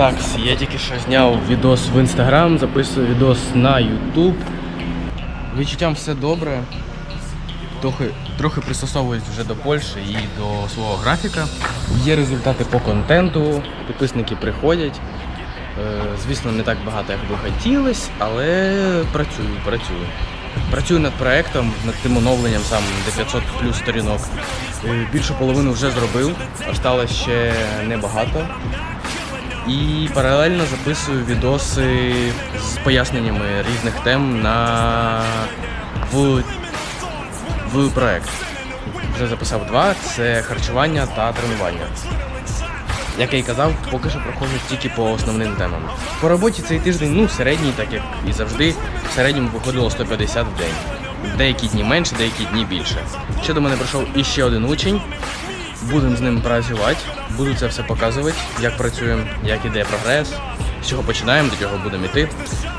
Так, я тільки що зняв відос в інстаграм, записую відос на Ютуб. Відчуттям все добре. Трохи, трохи пристосовуюсь вже до Польщі і до свого графіка. Є результати по контенту, підписники приходять. Е, Звісно, не так багато, як би хотілося, але працюю, працюю. Працюю над проектом, над тим оновленням сам до 500 плюс сторінок. Е, Більшу половину вже зробив, осталось ще небагато. І паралельно записую відоси з поясненнями різних тем на в, в проект. Вже записав два: це харчування та тренування. Як я і казав, поки що проходжу тільки по основним темам. По роботі цей тиждень, ну, середній, так як і завжди, в середньому виходило 150 в день. Деякі дні менше, деякі дні більше. Ще до мене прийшов іще один учень. Будемо з ним працювати, буду це все показувати, як працюємо, як іде прогрес, з чого починаємо, до чого будемо йти.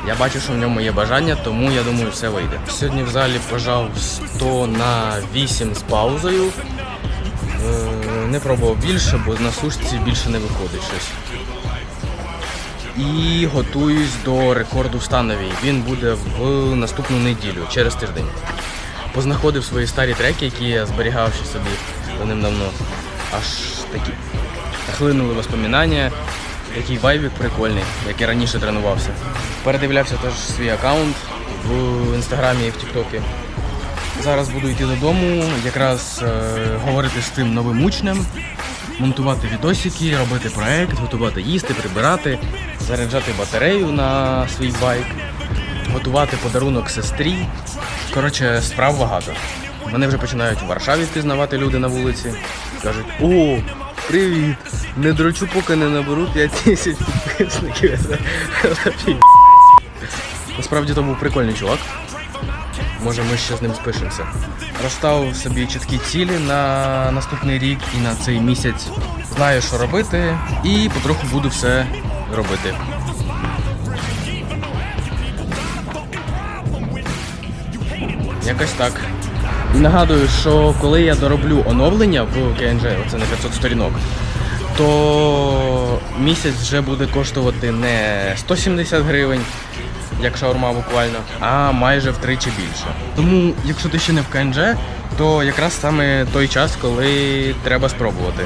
Я бачу, що в ньому є бажання, тому я думаю, все вийде. Сьогодні в залі пожав 100 на 8 з паузою. Е, Не пробував більше, бо на сушці більше не виходить щось. І готуюсь до рекорду в становій. Він буде в наступну неділю, через тиждень. Познаходив свої старі треки, які я зберігав ще собі давним-давно. Аж такі хлинули воспоминання. Який вайбік прикольний, як я раніше тренувався. Передивлявся теж свій аккаунт в інстаграмі і в Тіктокі. Зараз буду йти додому, якраз е, говорити з тим новим учнем, монтувати відосики, робити проект, готувати їсти, прибирати, заряджати батарею на свій байк, готувати подарунок сестрі. Коротше, справ багато. Мене вже починають в Варшаві впізнавати люди на вулиці. Кажуть, о, привіт! Не дрочу, поки не наберу 5 тисяч підписників. Насправді то був прикольний чувак. Може, ми ще з ним спишемося. Розставив собі чіткі цілі на наступний рік і на цей місяць. Знаю, що робити, і потроху буду все робити. Якось так. Нагадую, що коли я дороблю оновлення в КНЖ, оце на 500 сторінок, то місяць вже буде коштувати не 170 гривень, як шаурма буквально, а майже втричі більше. Тому, якщо ти ще не в КНЖ, то якраз саме той час, коли треба спробувати.